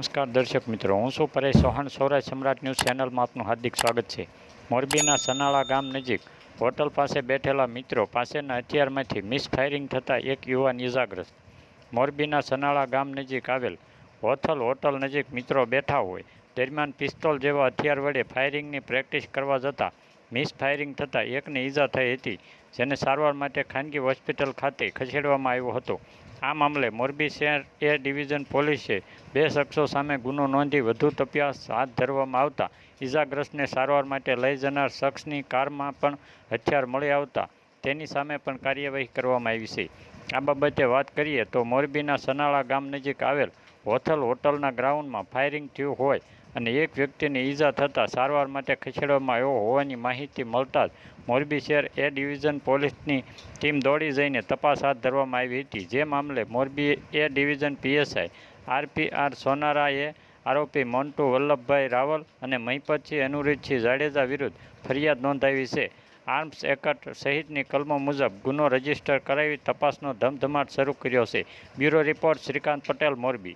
નમસ્કાર દર્શક મિત્રો, હું છું પરેશ ચૌહાણ. સૌરાજ સમ્રાટ ન્યૂઝ ચેનલમાં આપનું હાર્દિક સ્વાગત છે. મોરબીના સનાળા ગામ નજીક હોટલ પાસે બેઠેલા મિત્રો પાસેના હથિયારમાંથી મિસફાયરિંગ થતાં એક યુવાન ઇજાગ્રસ્ત મોરબીના સનાળા ગામ નજીક આવેલ હોથલ હોટલ નજીક મિત્રો બેઠા હોય. દરમિયાન પિસ્તોલ જેવા હથિયાર વડે ફાયરિંગની પ્રેક્ટિસ કરવા જતાં મિસફાયરિંગ થતાં એકને ઈજા થઈ હતી, જેને સારવાર માટે ખાનગી હોસ્પિટલ ખાતે ખસેડવામાં આવ્યો હતો. આ મામલે મોરબી શહેર એ ડિવિઝન પોલીસે બે શખ્સો સામે ગુનો નોંધી વધુ તપાસ હાથ ધરવામાં આવતા ઈજાગ્રસ્તને સારવાર માટે લઈ જનાર શખ્સની કારમાં પણ હથિયાર મળી આવતા તેની સામે પણ કાર્યવાહી કરવામાં આવી છે. આ બાબતે વાત કરીએ તો મોરબીના સનાળા ગામ નજીક આવેલ હોથલ હોટલના ગ્રાઉન્ડમાં ફાયરિંગ થયું હોય અને એક વ્યક્તિને ઈજા થતાં સારવાર માટે ખસેડવામાં આવ્યો હોવાની માહિતી મળતા જ મોરબી શહેર એ ડિવિઝન પોલીસની ટીમ દોડી જઈને તપાસ હાથ ધરવામાં આવી હતી. જે મામલે Morbi A division PSI RPR સોનારાએ આરોપી મોન્ટુ વલ્લભભાઈ રાવલ અને મહિપતસિંહ અનુરીતસિંહ જાડેજા વિરુદ્ધ ફરિયાદ નોંધાવી છે. આર્મ્સ એક્ટ સહિતની કલમો મુજબ ગુનો રજિસ્ટર કરાવી તપાસનો ધમધમાટ શરૂ કર્યો છે. Bureau report Shrikant Patel, Morbi.